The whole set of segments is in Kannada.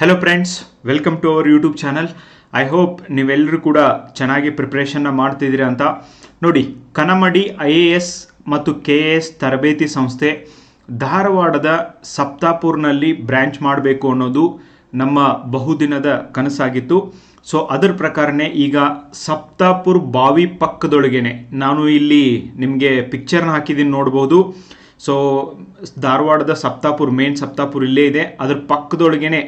Hello friends welcome to our YouTube channel I hope ನೀವೆಲ್ಲರೂ ಕೂಡ ಚೆನ್ನಾಗಿ ಪ್ರಿಪ್ರೇಷನ್ನ ಮಾಡ್ತಿದ್ದೀರಿ ಅಂತ. ನೋಡಿ, ಕನಮಡಿ ಐ ಎ ಎಸ್ ಮತ್ತು ಕೆ ಎ ಎಸ್ ತರಬೇತಿ ಸಂಸ್ಥೆ ಧಾರವಾಡದ ಸಪ್ತಾಪುರ್ನಲ್ಲಿ ಬ್ರ್ಯಾಂಚ್ ಮಾಡಬೇಕು ಅನ್ನೋದು ನಮ್ಮ ಬಹುದಿನದ ಕನಸಾಗಿತ್ತು. ಸೊ ಅದರ ಪ್ರಕಾರನೇ ಈಗ ಸಪ್ತಾಪುರ್ ಬಾವಿ ಪಕ್ಕದೊಳಗೇನೆ. ನಾನು ಇಲ್ಲಿ ನಿಮಗೆ ಪಿಕ್ಚರ್ನ ಹಾಕಿದ್ದೀನಿ ನೋಡ್ಬೋದು. ಸೊ ಧಾರವಾಡದ ಸಪ್ತಾಪುರ್ ಮೇನ್ ಸಪ್ತಾಪುರ್ ಇಲ್ಲೇ ಇದೆ. ಅದ್ರ ಪಕ್ಕದೊಳಗೇನೆ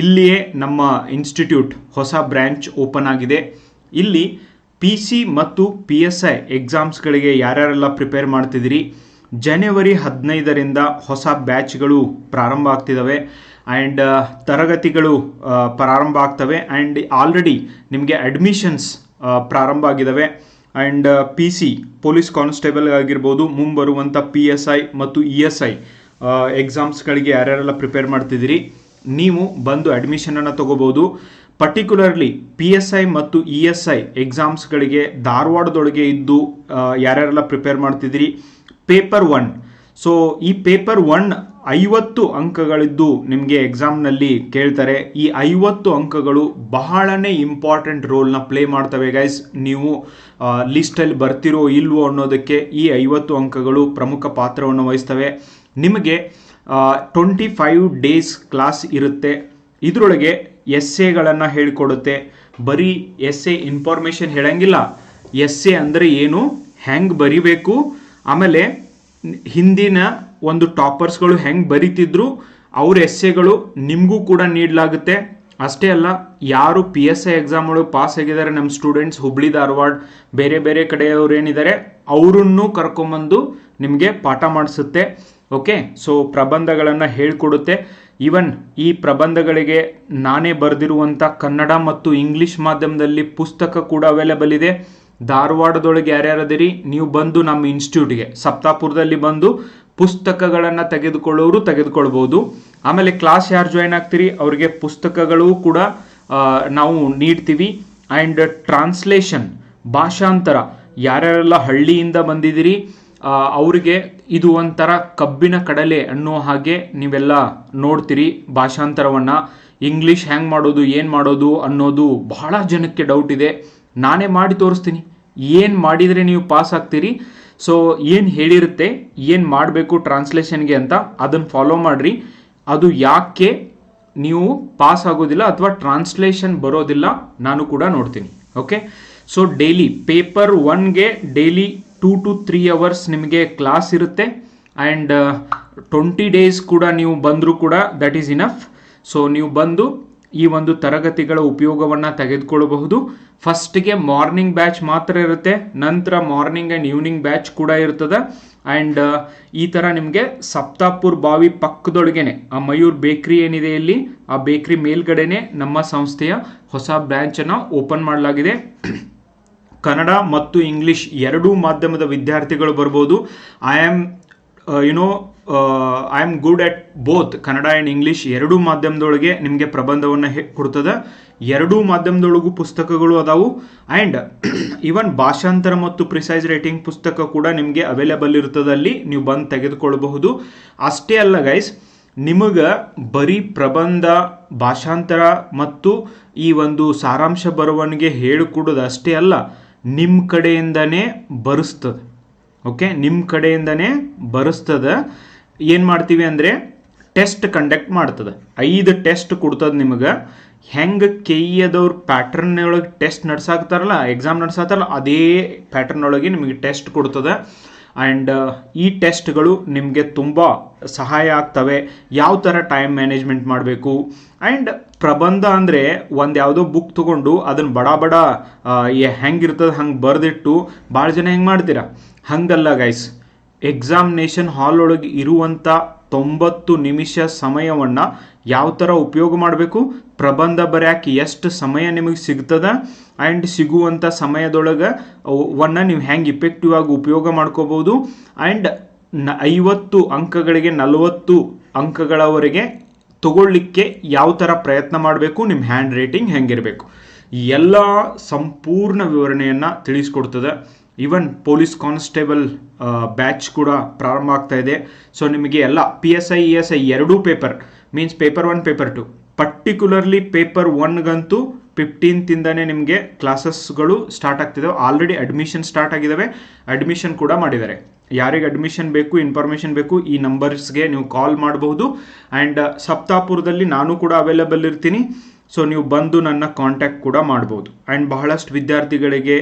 ಇಲ್ಲಿಯೇ ನಮ್ಮ ಇನ್ಸ್ಟಿಟ್ಯೂಟ್ ಹೊಸ ಬ್ರ್ಯಾಂಚ್ ಓಪನ್ ಆಗಿದೆ. ಇಲ್ಲಿ ಪಿ ಸಿ ಮತ್ತು ಪಿ ಎಸ್ ಐ ಎಕ್ಸಾಮ್ಸ್ಗಳಿಗೆ ಯಾರ್ಯಾರೆಲ್ಲ ಪ್ರಿಪೇರ್ ಮಾಡ್ತಿದ್ದೀರಿ? ಜನವರಿ ಹದಿನೈದರಿಂದ ಹೊಸ ಬ್ಯಾಚ್ಗಳು ಪ್ರಾರಂಭ ಆಗ್ತಿದ್ದಾವೆ. ಆ್ಯಂಡ್ ತರಗತಿಗಳು ಆ, ಪ್ರಾರಂಭ ಆಗ್ತವೆ. ಆ್ಯಂಡ್ ಆಲ್ರೆಡಿ ನಿಮಗೆ ಅಡ್ಮಿಷನ್ಸ್ ಪ್ರಾರಂಭ ಆಗಿದ್ದಾವೆ. And P C police constable ಆಗಿರ್ಬೋದು ಮುಂಬರುವಂಥ ಪಿ ಎಸ್ ಐ ಮತ್ತು ಇ ಎಸ್ ಐ ಎಕ್ಸಾಮ್ಸ್ಗಳಿಗೆ ಯಾರ್ಯಾರೆಲ್ಲ ಪ್ರಿಪೇರ್ ಮಾಡ್ತಿದ್ದೀರಿ? ನೀವು ಬಂದು ಅಡ್ಮಿಷನನ್ನು ತಗೋಬೋದು. ಪರ್ಟಿಕ್ಯುಲರ್ಲಿ ಪಿ ಎಸ್ ಐ ಮತ್ತು ಇ ಎಸ್ ಐ ಎಕ್ಸಾಮ್ಸ್ಗಳಿಗೆ ಧಾರವಾಡದೊಳಗೆ ಇದ್ದು ಯಾರ್ಯಾರೆಲ್ಲ ಪ್ರಿಪೇರ್ ಮಾಡ್ತಿದ್ದೀರಿ? ಪೇಪರ್ ಒನ್ ಸೊ ಈ ಪೇಪರ್ ಒನ್ ಐವತ್ತು ಅಂಕಗಳಿದ್ದು ನಿಮಗೆ ಎಕ್ಸಾಮ್ನಲ್ಲಿ ಕೇಳ್ತಾರೆ. ಈ ಐವತ್ತು ಅಂಕಗಳು ಬಹಳನೇ ಇಂಪಾರ್ಟೆಂಟ್ ರೋಲ್ನ ಪ್ಲೇ ಮಾಡ್ತವೆ ಗೈಸ್ ನೀವು ಲಿಸ್ಟಲ್ಲಿ ಬರ್ತಿರೋ ಇಲ್ವೋ ಅನ್ನೋದಕ್ಕೆ ಈ ಐವತ್ತು ಅಂಕಗಳು ಪ್ರಮುಖ ಪಾತ್ರವನ್ನು ವಹಿಸ್ತವೆ. ನಿಮಗೆ ಟ್ವೆಂಟಿ ಫೈವ್ ಡೇಸ್ ಕ್ಲಾಸ್ ಇರುತ್ತೆ. ಇದರೊಳಗೆ ಎಸ್ ಎಗಳನ್ನು ಹೇಳಿಕೊಡುತ್ತೆ. ಬರೀ ಎಸ್ ಎ ಇನ್ಫಾರ್ಮೇಷನ್ ಹೇಳಂಗಿಲ್ಲ. ಎಸ್ ಎ ಅಂದರೆ ಏನು? ಹೆಂಗೆ ಬರಿಬೇಕು? ಆಮೇಲೆ ಹಿಂದಿನ ಒಂದು ಟಾಪರ್ಸ್ಗಳು ಹೆಂಗೆ ಬರಿತಿದ್ರು? ಅವ್ರ ಎಸ್ಸೆಗಳು ನಿಮಗೂ ಕೂಡ ನೀಡಲಾಗುತ್ತೆ. ಅಷ್ಟೇ ಅಲ್ಲ, ಯಾರು ಪಿ ಎಸ್ ಐ ಎಕ್ಸಾಮ್ ಒಳಗೆ ಪಾಸ್ ಆಗಿದ್ದಾರೆ ನಮ್ಮ ಸ್ಟೂಡೆಂಟ್ಸ್ ಹುಬ್ಳಿ, ಧಾರವಾಡ, ಬೇರೆ ಬೇರೆ ಕಡೆಯವ್ರು ಏನಿದ್ದಾರೆ, ಅವರನ್ನು ಕರ್ಕೊಂಬಂದು ನಿಮಗೆ ಪಾಠ ಮಾಡಿಸುತ್ತೆ. ಓಕೆ ಸೊ ಪ್ರಬಂಧಗಳನ್ನು ಹೇಳ್ಕೊಡುತ್ತೆ. ಈವನ್ ಈ ಪ್ರಬಂಧಗಳಿಗೆ ನಾನೇ ಬರೆದಿರುವಂಥ ಕನ್ನಡ ಮತ್ತು ಇಂಗ್ಲಿಷ್ ಮಾಧ್ಯಮದಲ್ಲಿ ಪುಸ್ತಕ ಕೂಡ ಅವೈಲೇಬಲ್ ಇದೆ. ಧಾರವಾಡದೊಳಗೆ ಯಾರ್ಯಾರದಿರಿ, ನೀವು ಬಂದು ನಮ್ಮ ಇನ್ಸ್ಟಿಟ್ಯೂಟ್ಗೆ ಸಪ್ತಾಪುರದಲ್ಲಿ ಬಂದು ಪುಸ್ತಕಗಳನ್ನು ತೆಗೆದುಕೊಳ್ಳೋರು ತೆಗೆದುಕೊಳ್ಬೋದು. ಆಮೇಲೆ ಕ್ಲಾಸ್ ಯಾರು ಜಾಯ್ನ್ ಆಗ್ತೀರಿ, ಅವರಿಗೆ ಪುಸ್ತಕಗಳು ಕೂಡ ನಾವು ನೀಡ್ತೀವಿ. ಆ್ಯಂಡ್ ಟ್ರಾನ್ಸ್ಲೇಷನ್ ಭಾಷಾಂತರ, ಯಾರ್ಯಾರೆಲ್ಲ ಹಳ್ಳಿಯಿಂದ ಬಂದಿದ್ದೀರಿ ಅವರಿಗೆ ಇದು ಒಂಥರ ಕಬ್ಬಿನ ಕಡಲೆ ಅನ್ನೋ ಹಾಗೆ ನೀವೆಲ್ಲ ನೋಡ್ತೀರಿ ಭಾಷಾಂತರವನ್ನು. ಇಂಗ್ಲೀಷ್ ಹ್ಯಾಂಗ್ ಮಾಡೋದು, ಏನು ಮಾಡೋದು ಅನ್ನೋದು ಬಹಳ ಜನಕ್ಕೆ ಡೌಟ್ ಇದೆ. ನಾನೇ ಮಾಡಿ ತೋರಿಸ್ತೀನಿ. ಏನು ಮಾಡಿದರೆ ನೀವು ಪಾಸ್ ಆಗ್ತೀರಿ? ಸೊ ಏನು ಹೇಳಿರುತ್ತೆ, ಏನು ಮಾಡಬೇಕು ಟ್ರಾನ್ಸ್ಲೇಷನ್ಗೆ ಅಂತ ಅದನ್ನು ಫಾಲೋ ಮಾಡಿರಿ. ಅದು ಯಾಕೆ ನೀವು ಪಾಸ್ ಆಗೋದಿಲ್ಲ ಅಥವಾ ಟ್ರಾನ್ಸ್ಲೇಷನ್ ಬರೋದಿಲ್ಲ ನಾನು ಕೂಡ ನೋಡ್ತೀನಿ. Okay so daily paper ಒನ್ಗೆ daily two to three hours ನಿಮಗೆ ಕ್ಲಾಸ್ ಇರುತ್ತೆ. ಆ್ಯಂಡ್ ಟ್ವೆಂಟಿ ಡೇಸ್ ಕೂಡ ನೀವು ಬಂದರೂ ಕೂಡ ದಟ್ ಈಸ್ ಇನಫ್ ಸೊ ನೀವು ಬಂದು ಈ ಒಂದು ತರಗತಿಗಳ ಉಪಯೋಗವನ್ನು ತೆಗೆದುಕೊಳ್ಳಬಹುದು ಫಸ್ಟ್ಗೆ ಮಾರ್ನಿಂಗ್ ಬ್ಯಾಚ್ ಮಾತ್ರ ಇರುತ್ತೆ. ನಂತರ ಮಾರ್ನಿಂಗ್ ಆ್ಯಂಡ್ ಈವ್ನಿಂಗ್ ಬ್ಯಾಚ್ ಕೂಡ ಇರ್ತದೆ. ಆ್ಯಂಡ್ ಈ ಥರ ನಿಮಗೆ ಸಪ್ತಾಪುರ್ ಬಾವಿ ಪಕ್ಕದೊಳಗೇನೆ, ಆ ಮಯೂರ್ ಬೇಕ್ರಿ ಏನಿದೆ ಇಲ್ಲಿ, ಆ ಬೇಕ್ರಿ ಮೇಲ್ಗಡೆನೆ ನಮ್ಮ ಸಂಸ್ಥೆಯ ಹೊಸ ಬ್ರ್ಯಾಂಚನ್ನು ಓಪನ್ ಮಾಡಲಾಗಿದೆ. ಕನ್ನಡ ಮತ್ತು ಇಂಗ್ಲಿಷ್ ಎರಡೂ ಮಾಧ್ಯಮದ ವಿದ್ಯಾರ್ಥಿಗಳು ಬರ್ಬೋದು. I am you know I am good at both Kannada and English ಎರಡೂ ಮಾಧ್ಯಮದೊಳಗೆ ನಿಮಗೆ ಪ್ರಬಂಧವನ್ನು ಕೊಡ್ತದೆ. ಎರಡೂ ಮಾಧ್ಯಮದೊಳಗೂ ಪುಸ್ತಕಗಳು ಅದಾವು. ಆ್ಯಂಡ್ ಈವನ್ ಭಾಷಾಂತರ ಮತ್ತು ಪ್ರಿಸೈಸ್ ರೇಟಿಂಗ್ ಪುಸ್ತಕ ಕೂಡ ನಿಮಗೆ ಅವೈಲೇಬಲ್ ಇರ್ತದೆ ಅಲ್ಲಿ. ನೀವು ಬಂದು ತೆಗೆದುಕೊಳ್ಳಬಹುದು ಅಷ್ಟೇ ಅಲ್ಲ ಗೈಸ್ ನಿಮಗೆ ಬರೀ ಪ್ರಬಂಧ, ಭಾಷಾಂತರ ಮತ್ತು ಈ ಒಂದು ಸಾರಾಂಶ ಬರವಣಿಗೆ ಹೇಳಿಕೊಡೋದು ಅಷ್ಟೇ ಅಲ್ಲ. ನಿಮ್ಮ ಕಡೆಯಿಂದನೇ ಬರೆಸ್ತದೆ. ಓಕೆ ನಿಮ್ಮ ಕಡೆಯಿಂದನೇ ಬರೆಸ್ತದೆ. ಏನು ಮಾಡ್ತೀವಿ ಅಂದರೆ ಟೆಸ್ಟ್ ಕಂಡಕ್ಟ್ ಮಾಡ್ತದೆ. ಐದು ಟೆಸ್ಟ್ ಕೊಡ್ತದೆ ನಿಮಗೆ. ಹೆಂಗೆ ಕೆ ಪ್ಯಾಟರ್ನ್ ಅದವ್ರ ಪ್ಯಾಟ್ರನ್ ಒಳಗೆ ಟೆಸ್ಟ್ ನಡ್ಸಾಕ್ತಾರಲ್ಲ ಎಕ್ಸಾಮ್ ನಡ್ಸಾತಾರಲ್ಲ, ಅದೇ ಪ್ಯಾಟ್ರನ್ ಒಳಗೆ ನಿಮಗೆ ಟೆಸ್ಟ್ ಕೊಡ್ತದೆ. ಆ್ಯಂಡ್ ಈ ಟೆಸ್ಟ್ಗಳು ನಿಮಗೆ ತುಂಬ ಸಹಾಯ ಆಗ್ತವೆ. ಯಾವ ಥರ ಟೈಮ್ ಮ್ಯಾನೇಜ್ಮೆಂಟ್ ಮಾಡಬೇಕು? ಆ್ಯಂಡ್ ಪ್ರಬಂಧ ಅಂದರೆ ಒಂದು ಯಾವುದೋ ಬುಕ್ ತೊಗೊಂಡು ಅದನ್ನು ಬಡ ಬಡ ಹೆಂಗಿರ್ತದೆ ಹಂಗೆ ಬರೆದಿಟ್ಟು ಭಾಳ ಜನ ಹೆಂಗೆ ಮಾಡ್ತೀರಾ? ಹಂಗಲ್ಲ ಗೈಸ್ ಎಕ್ಸಾಮಿನೇಷನ್ ಹಾಲ್ ಒಳಗೆ ಇರುವಂಥ ತೊಂಬತ್ತು ನಿಮಿಷ ಸಮಯವನ್ನು ಯಾವ ಥರ ಉಪಯೋಗ ಮಾಡಬೇಕು? ಪ್ರಬಂಧ ಬರೆಯಕ್ಕೆ ಎಷ್ಟು ಸಮಯ ನಿಮಗೆ ಸಿಗ್ತದ? ಆ್ಯಂಡ್ ಸಿಗುವಂಥ ಸಮಯದೊಳಗೆ ವನ್ನ ನೀವು ಹೆಂಗೆ ಇಫೆಕ್ಟಿವ್ ಆಗಿ ಉಪಯೋಗ ಮಾಡ್ಕೋಬೋದು? ಆ್ಯಂಡ್ನ ಐವತ್ತು ಅಂಕಗಳಿಗೆ ನಲವತ್ತು ಅಂಕಗಳವರೆಗೆ ತಗೊಳ್ಳಿಕ್ಕೆ ಯಾವ ಥರ ಪ್ರಯತ್ನ ಮಾಡಬೇಕು ನಿಮ್ಮ ಹ್ಯಾಂಡ್ ರೈಟಿಂಗ್ ಹೆಂಗಿರಬೇಕು. ಎಲ್ಲ ಸಂಪೂರ್ಣ ವಿವರಣೆಯನ್ನು ತಿಳಿಸ್ಕೊಡ್ತದೆ. ಈವನ್ ಪೊಲೀಸ್ ಕಾನ್ಸ್ಟೇಬಲ್ ಬ್ಯಾಚ್ ಕೂಡ ಪ್ರಾರಂಭ ಆಗ್ತಾ ಇದೆ. ಸೊ ನಿಮಗೆ ಎಲ್ಲ P S I E S I ಎರಡೂ paper means paper one paper two particularly paper ಒನ್ಗಂತೂ ಫಿಫ್ಟೀನ್ತಿಂದನೇ ನಿಮಗೆ ಕ್ಲಾಸಸ್ಗಳು ಸ್ಟಾರ್ಟ್ ಆಗ್ತಿದ್ದಾವೆ ಆಲ್ರೆಡಿ ಅಡ್ಮಿಷನ್ ಸ್ಟಾರ್ಟ್ ಆಗಿದ್ದಾವೆ ಅಡ್ಮಿಷನ್ ಕೂಡ ಮಾಡಿದ್ದಾರೆ. ಯಾರಿಗೆ ಅಡ್ಮಿಷನ್ ಬೇಕು ಇನ್ಫಾರ್ಮೇಷನ್ ಬೇಕು, ಈ ನಂಬರ್ಸ್ಗೆ ನೀವು ಕಾಲ್ ಮಾಡಬಹುದು. ಆ್ಯಂಡ್ ಸಪ್ತಾಪುರದಲ್ಲಿ ನಾನು ಕೂಡ ಅವೈಲೇಬಲ್ ಇರ್ತೀನಿ. ಸೊ ನೀವು ಬಂದು ನನ್ನ ಕಾಂಟ್ಯಾಕ್ಟ್ ಕೂಡ ಮಾಡ್ಬೋದು ಆ್ಯಂಡ್ ಬಹಳಷ್ಟು ವಿದ್ಯಾರ್ಥಿಗಳಿಗೆ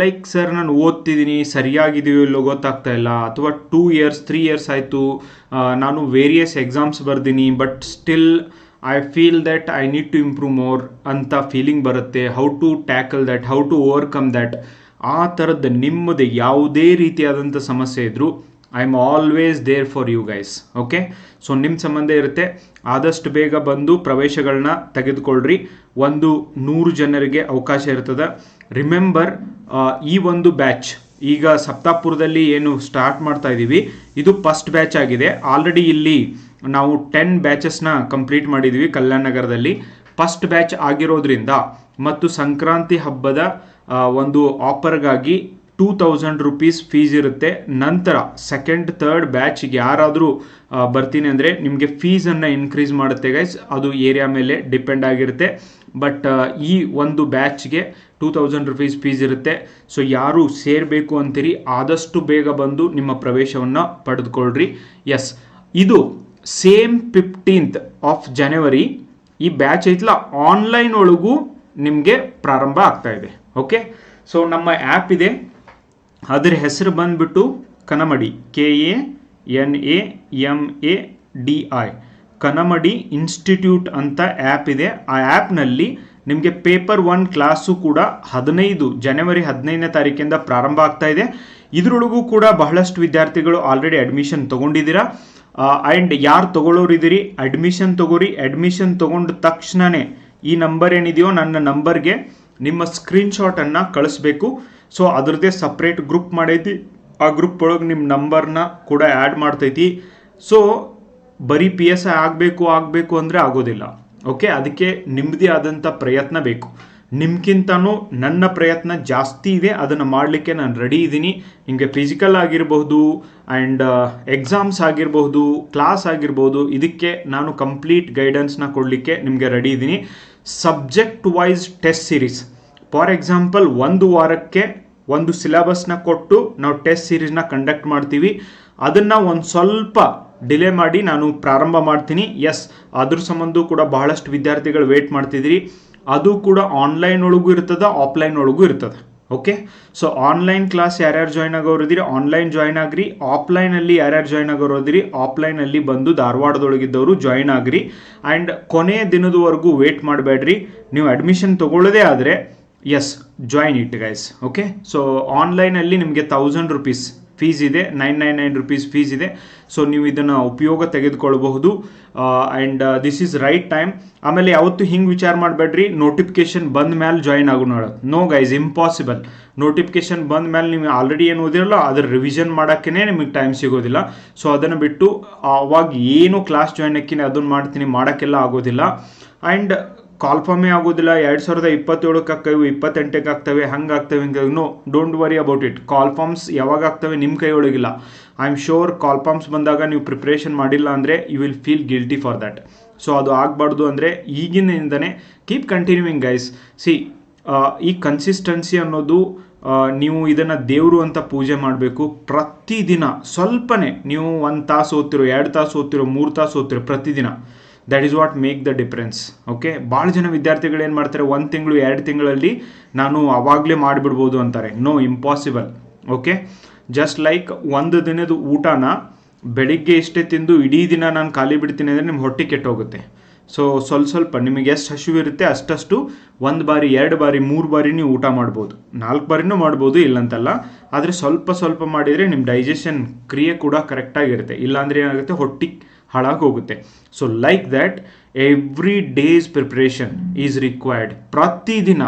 ಲೈಕ್ ಸರ್ ನಾನು ಓದ್ತಿದ್ದೀನಿ, ಸರಿಯಾಗಿದೆಯೋ ಇಲ್ಲೋ ಗೊತ್ತಾಗ್ತಾ ಇಲ್ಲ. ಅಥವಾ ಟೂ ಇಯರ್ಸ್ ತ್ರೀ ಇಯರ್ಸ್ ಆಯಿತು. ನಾನು various exams ಬರ್ದೀನಿ but still I feel that I need to improve more ಅಂತ ಫೀಲಿಂಗ್ ಬರುತ್ತೆ. How to tackle that how to overcome that ಆ ಥರದ್ದು ನಿಮ್ಮದು ಯಾವುದೇ ರೀತಿಯಾದಂಥ ಸಮಸ್ಯೆ ಇದ್ದರೂ I am always there for you guys okay so ನಿಮ್ಮ ಸಂಬಂಧ ಇರುತ್ತೆ. ಆದಷ್ಟು ಬೇಗ ಬಂದು ಪ್ರವೇಶಗಳನ್ನ ತೆಗೆದುಕೊಳ್ಳ್ರಿ ಒಂದು ನೂರು ಜನರಿಗೆ ಅವಕಾಶ ಇರ್ತದೆ. ರಿಮೆಂಬರ್ ಈ ಒಂದು ಬ್ಯಾಚ್ ಈಗ ಸಪ್ತಾಪುರದಲ್ಲಿ ಏನು ಸ್ಟಾರ್ಟ್ ಮಾಡ್ತಾ ಇದ್ದೀವಿ ಇದು ಫಸ್ಟ್ ಬ್ಯಾಚ್ ಆಗಿದೆ. ಆಲ್ರೆಡಿ ಇಲ್ಲಿ ನಾವು ಟೆನ್ ಬ್ಯಾಚಸ್ನ ಕಂಪ್ಲೀಟ್ ಮಾಡಿದ್ದೀವಿ ಕಲ್ಯಾಣ ನಗರದಲ್ಲಿ. ಫಸ್ಟ್ ಬ್ಯಾಚ್ ಆಗಿರೋದ್ರಿಂದ ಮತ್ತು ಸಂಕ್ರಾಂತಿ ಹಬ್ಬದ ಒಂದು ಆಪರ್ಗಾಗಿ ಟೂ ತೌಸಂಡ್ ರುಪೀಸ್ ಫೀಸ್ ಇರುತ್ತೆ. ನಂತರ ಸೆಕೆಂಡ್ ಥರ್ಡ್ ಬ್ಯಾಚಿಗೆ ಯಾರಾದರೂ ಬರ್ತೀನಿ ಅಂದರೆ ನಿಮಗೆ ಫೀಸನ್ನು ಇನ್ಕ್ರೀಸ್ ಮಾಡುತ್ತೆ ಗೈಸ್ ಅದು ಏರಿಯಾ ಮೇಲೆ ಡಿಪೆಂಡ್ ಆಗಿರುತ್ತೆ. ಬಟ್ ಈ ಒಂದು ಬ್ಯಾಚ್ಗೆ ಟೂ ತೌಸಂಡ್ ರುಪೀಸ್ ಫೀಸ್ ಇರುತ್ತೆ. ಸೊ ಯಾರು ಸೇರಬೇಕು ಅಂತೀರಿ, ಆದಷ್ಟು ಬೇಗ ಬಂದು ನಿಮ್ಮ ಪ್ರವೇಶವನ್ನು ಪಡೆದುಕೊಳ್ಳ್ರಿ ಎಸ್ ಇದು ಸೇಮ್ ಫಿಫ್ಟೀನ್ತ್ ಆಫ್ ಜನವರಿ ಈ ಬ್ಯಾಚ್ ಐತಲ್ಲ ಆನ್ಲೈನ್ ಒಳಗೂ ನಿಮಗೆ ಪ್ರಾರಂಭ ಆಗ್ತಾ ಇದೆ. ಓಕೆ ಸೊ ನಮ್ಮ ಆ್ಯಪ್ ಇದೆ. ಅದರ ಹೆಸರು ಬಂದ್ಬಿಟ್ಟು Kanamadi. K A N A M A D I Kanamadi institute ಅಂತ ಆ್ಯಪ್ ಇದೆ. ಆ ಆ್ಯಪ್ನಲ್ಲಿ ನಿಮಗೆ ಪೇಪರ್ ಒನ್ ಕ್ಲಾಸು ಕೂಡ ಹದಿನೈದು ಜನವರಿ ಹದಿನೈದನೇ ತಾರೀಕಿಂದ ಪ್ರಾರಂಭ ಆಗ್ತಾ ಇದೆ. ಇದರೊಳಗೂ ಕೂಡ ಬಹಳಷ್ಟು ವಿದ್ಯಾರ್ಥಿಗಳು ಆಲ್ರೆಡಿ ಅಡ್ಮಿಷನ್ ತೊಗೊಂಡಿದ್ದೀರಾ. ಆ್ಯಂಡ್ ಯಾರು ತೊಗೊಳ್ಳೋರಿದ್ದೀರಿ ಅಡ್ಮಿಷನ್ ತೊಗೋರಿ ಅಡ್ಮಿಷನ್ ತೊಗೊಂಡ ತಕ್ಷಣವೇ ಈ ನಂಬರ್ ಏನಿದೆಯೋ ನನ್ನ ನಂಬರ್ಗೆ ನಿಮ್ಮ ಸ್ಕ್ರೀನ್ಶಾಟನ್ನು ಕಳಿಸ್ಬೇಕು. ಸೊ ಅದರದ್ದೇ ಸಪ್ರೇಟ್ ಗ್ರೂಪ್ ಮಾಡೈತಿ. ಆ ಗ್ರೂಪ್ ಒಳಗೆ ನಿಮ್ಮ ನಂಬರ್ನ ಕೂಡ ಆ್ಯಡ್ ಮಾಡ್ತೈತಿ. ಸೊ ಬರೀ ಪಿ ಎಸ್ ಐ ಆಗಬೇಕು ಆಗಬೇಕು ಅಂದರೆ ಆಗೋದಿಲ್ಲ. ಓಕೆ ಅದಕ್ಕೆ ನಿಮ್ಮದೇ ಆದಂಥ ಪ್ರಯತ್ನ ಬೇಕು. ನಿಮ್ಗಿಂತನೂ ನನ್ನ ಪ್ರಯತ್ನ ಜಾಸ್ತಿ ಇದೆ. ಅದನ್ನು ಮಾಡಲಿಕ್ಕೆ ನಾನು ರೆಡಿ ಇದ್ದೀನಿ. ನಿಮಗೆ ಫಿಸಿಕಲ್ ಆಗಿರಬಹುದು ಆ್ಯಂಡ್ ಎಕ್ಸಾಮ್ಸ್ ಆಗಿರಬಹುದು ಕ್ಲಾಸ್ ಆಗಿರ್ಬೋದು ಇದಕ್ಕೆ ನಾನು ಕಂಪ್ಲೀಟ್ ಗೈಡೆನ್ಸ್ನ ಕೊಡಲಿಕ್ಕೆ ನಿಮಗೆ ರೆಡಿ ಇದ್ದೀನಿ. Subject wise test series for example ಒಂದು ವಾರಕ್ಕೆ ಒಂದು ಸಿಲೆಬಸ್ನ ಕೊಟ್ಟು ನಾವು ಟೆಸ್ಟ್ ಸೀರೀಸ್ನ ಕಂಡಕ್ಟ್ ಮಾಡ್ತೀವಿ. ಅದನ್ನು ಒಂದು ಸ್ವಲ್ಪ ಡಿಲೇ ಮಾಡಿ ನಾನು ಪ್ರಾರಂಭ ಮಾಡ್ತೀನಿ. ಎಸ್ ಅದ್ರ ಸಂಬಂಧ ಕೂಡ ಬಹಳಷ್ಟು ವಿದ್ಯಾರ್ಥಿಗಳು ವೇಟ್ ಮಾಡ್ತಿದ್ದೀರಿ ಅದು ಕೂಡ ಆನ್ಲೈನ್ ಒಳಗೂ ಇರ್ತದೆ ಆಫ್ಲೈನ್ ಒಳಗೂ ಇರ್ತದೆ. ಓಕೆ ಸೊ ಆನ್ಲೈನ್ ಕ್ಲಾಸ್ ಯಾರ್ಯಾರು ಜಾಯ್ನ್ ಆಗೋರಿದ್ದೀರಿ ಆನ್ಲೈನ್ ಜಾಯ್ನ್ ಆಗ್ರಿ. ಆಫ್ಲೈನಲ್ಲಿ ಯಾರ್ಯಾರು ಜಾಯ್ನ್ ಆಗೋರಿದ್ದೀರಿ ಆಫ್ಲೈನಲ್ಲಿ ಬಂದು ಧಾರವಾಡದೊಳಗಿದ್ದವರು ಜಾಯ್ನ್ ಆಗ್ರಿ. ಆ್ಯಂಡ್ ಕೊನೆಯ ದಿನದವರೆಗೂ ವೇಟ್ ಮಾಡಬೇಡ್ರಿ. ನೀವು ಅಡ್ಮಿಷನ್ ತೊಗೊಳ್ಳೋದೇ ಆದರೆ yes join it guys okay so ಆನ್ಲೈನಲ್ಲಿ ನಿಮಗೆ ತೌಸಂಡ್ ರುಪೀಸ್ ಫೀಸ್ ಇದೆ nine nine nine rupees fees ಇದೆ. ಸೊ ನೀವು ಇದನ್ನು ಉಪಯೋಗ ತೆಗೆದುಕೊಳ್ಬಹುದು. And this is right time ಆಮೇಲೆ ಯಾವತ್ತು ಹಿಂಗೆ ವಿಚಾರ ಮಾಡಬೇಡ್ರಿ. ನೋಟಿಫಿಕೇಶನ್ ಬಂದ ಮೇಲೆ ಜಾಯ್ನ್ ಆಗೋಣ ನೋ ಗೈಸ್ ಇಂಪಾಸಿಬಲ್ ನೋಟಿಫಿಕೇಶನ್ ಬಂದ ಮೇಲೆ ನೀವು ಆಲ್ರೆಡಿ ಏನು ಓದಿರಲ್ಲ, ಅದ್ರ ರಿವಿಷನ್ ಮಾಡೋಕ್ಕೇ ನಿಮಗೆ ಟೈಮ್ ಸಿಗೋದಿಲ್ಲ. ಸೊ ಅದನ್ನು ಬಿಟ್ಟು, ಅವಾಗ ಏನು ಕ್ಲಾಸ್ ಜಾಯ್ನ್ ಹಾಕಿನಿ ಅದನ್ನು ಮಾಡ್ತೀನಿ, ಮಾಡೋಕ್ಕೆಲ್ಲ ಆಗೋದಿಲ್ಲ. ಆ್ಯಂಡ್ ಕಾಲ್ಫಾರ್ಮೇ ಆಗೋದಿಲ್ಲ ಎರಡು ಸಾವಿರದ ಇಪ್ಪತ್ತೇಳಕ್ಕೆ ಆಗ್ತವೆ ಇಪ್ಪತ್ತೆಂಟಕ್ಕೆ ಆಗ್ತವೆ. ಹಂಗೆ ಆಗ್ತವೆ ಹಿಂಗೆ no don't worry about it call forms ಯಾವಾಗ ಆಗ್ತವೆ ನಿಮ್ಮ ಕೈಯೊಳಗಿಲ್ಲ. I am sure call forms ಬಂದಾಗ ನೀವು ಪ್ರಿಪ್ರೇಷನ್ ಮಾಡಿಲ್ಲ ಅಂದರೆ you will feel guilty for that so ಅದು ಆಗಬಾರ್ದು ಅಂದರೆ ಈಗಿನಿಂದನೇ ಕೀಪ್ ಕಂಟಿನ್ಯೂಯಿಂಗ್ ಗೈಸ್ ಸಿ ಈ ಕನ್ಸಿಸ್ಟೆನ್ಸಿ ಅನ್ನೋದು ನೀವು ಇದನ್ನು ದೇವರು ಅಂತ ಪೂಜೆ ಮಾಡಬೇಕು. ಪ್ರತಿದಿನ ಸ್ವಲ್ಪನೇ ನೀವು ಒಂದು ತಾಸು ಓದ್ತಿರೋ, ಎರಡು ತಾಸು ಓದ್ತಿರೋ, ಮೂರು ತಾಸು ಓದ್ತಿರೋ ಪ್ರತಿದಿನ. That is what make the difference okay ಭಾಳ ಜನ ವಿದ್ಯಾರ್ಥಿಗಳು ಏನು ಮಾಡ್ತಾರೆ? ಒಂದು ತಿಂಗಳು, ಎರಡು ತಿಂಗಳಲ್ಲಿ ನಾನು ಅವಾಗಲೇ ಮಾಡಿಬಿಡ್ಬೋದು ಅಂತಾರೆ. No impossible okay just like ಒಂದು ದಿನದ ಊಟನ ಬೆಳಿಗ್ಗೆ ಇಷ್ಟೇ ತಿಂದು ಇಡೀ ದಿನ ನಾನು ಖಾಲಿ ಬಿಡ್ತೀನಿ ಅಂದರೆ ನಿಮ್ಮ ಹೊಟ್ಟೆ ಕೆಟ್ಟೋಗುತ್ತೆ. ಸೊ ಸ್ವಲ್ಪ ಸ್ವಲ್ಪ ನಿಮಗೆ ಎಷ್ಟು ಹಸಿವು ಇರುತ್ತೆ ಅಷ್ಟಷ್ಟು ಒಂದು ಬಾರಿ, ಎರಡು ಬಾರಿ, ಮೂರು ಬಾರಿ ನೀವು ಊಟ ಮಾಡ್ಬೋದು. ನಾಲ್ಕು ಬಾರಿನೂ ಮಾಡ್ಬೋದು, ಇಲ್ಲಂತಲ್ಲ. ಆದರೆ ಸ್ವಲ್ಪ ಸ್ವಲ್ಪ ಮಾಡಿದರೆ ನಿಮ್ಮ ಡೈಜೆಷನ್ ಕ್ರಿಯೆ ಕೂಡ ಕರೆಕ್ಟಾಗಿರುತ್ತೆ ಇಲ್ಲಾಂದರೆ ಏನಾಗುತ್ತೆ? ಹೊಟ್ಟೆ ಹಾಳಾಗಿ ಹೋಗುತ್ತೆ so like that every days preparation is required ಪ್ರತಿದಿನ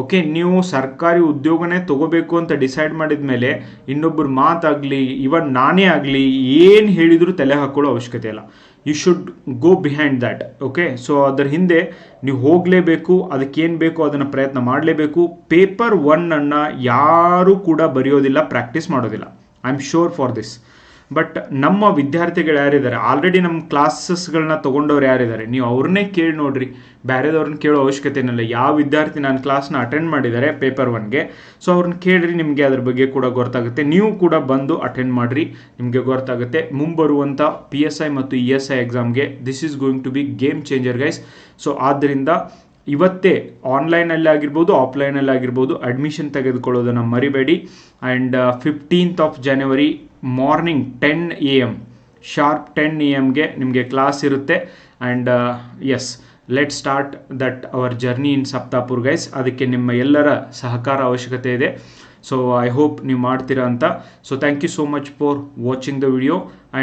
ಓಕೆ ನೀವು ಸರ್ಕಾರಿ ಉದ್ಯೋಗನೇ ತಗೋಬೇಕು ಅಂತ ಡಿಸೈಡ್ ಮಾಡಿದ ಮೇಲೆ ಇನ್ನೊಬ್ಬರು ಮಾತಾಗಲಿ ಇವನ್ ನಾನೇ ಆಗಲಿ, ಏನು ಹೇಳಿದರೂ ತಲೆ ಹಾಕೊಳ್ಳೋ ಅವಶ್ಯಕತೆ ಇಲ್ಲ. You should go behind that okay so ಅದರ ಹಿಂದೆ ನೀವು ಹೋಗಲೇಬೇಕು ಅದಕ್ಕೇನು ಬೇಕು ಅದನ್ನು ಪ್ರಯತ್ನ ಮಾಡಲೇಬೇಕು. ಪೇಪರ್ ಒನ್ನನ್ನು ಯಾರೂ ಕೂಡ ಬರೆಯೋದಿಲ್ಲ ಪ್ರಾಕ್ಟೀಸ್ ಮಾಡೋದಿಲ್ಲ. I am sure for this but ನಮ್ಮ ವಿದ್ಯಾರ್ಥಿಗಳು ಯಾರಿದ್ದಾರೆ? ಆಲ್ರೆಡಿ ನಮ್ಮ ಕ್ಲಾಸಸ್ಗಳನ್ನ ತೊಗೊಂಡವ್ರು ಯಾರಿದ್ದಾರೆ? ನೀವು ಅವ್ರನ್ನೇ ಕೇಳಿ ನೋಡ್ರಿ. ಬೇರೆದವ್ರನ್ನ ಕೇಳೋ ಅವಶ್ಯಕತೆ ಏನಿಲ್ಲ ಯಾವ ವಿದ್ಯಾರ್ಥಿ ನಾನು ಕ್ಲಾಸ್ನ ಅಟೆಂಡ್ ಮಾಡಿದ್ದಾರೆ ಪೇಪರ್ ಒನ್ಗೆ ಸೊ ಅವ್ರನ್ನ ಕೇಳ್ರಿ, ನಿಮಗೆ ಅದ್ರ ಬಗ್ಗೆ ಕೂಡ ಗೊತ್ತಾಗುತ್ತೆ. ನೀವು ಕೂಡ ಬಂದು ಅಟೆಂಡ್ ಮಾಡಿರಿ, ನಿಮಗೆ ಗೊತ್ತಾಗುತ್ತೆ. ಮುಂಬರುವಂಥ ಪಿ ಎಸ್ ಐ ಮತ್ತು ಇ ಎಸ್ ಐ ಎಕ್ಸಾಮ್ಗೆ this is going to be game changer guys so ಆದ್ದರಿಂದ ಇವತ್ತೇ ಆನ್ಲೈನಲ್ಲಿ ಆಗಿರ್ಬೋದು ಆಫ್ಲೈನಲ್ಲಿ ಆಗಿರ್ಬೋದು ಅಡ್ಮಿಷನ್ ತೆಗೆದುಕೊಳ್ಳೋದನ್ನು ಮರಿಬೇಡಿ. And fifteenth of January morning ten A M sharp ten A ಎಮ್ಗೆ ನಿಮಗೆ ಕ್ಲಾಸ್ ಇರುತ್ತೆ. And yes let start that our journey in Saptapur guys ಅದಕ್ಕೆ ನಿಮ್ಮ ಎಲ್ಲರ ಸಹಕಾರ ಅವಶ್ಯಕತೆ ಇದೆ. ಸೊ ಐ ಹೋಪ್ ನೀವು ಮಾಡ್ತೀರಾ ಅಂತ. So thank you so much for watching the video and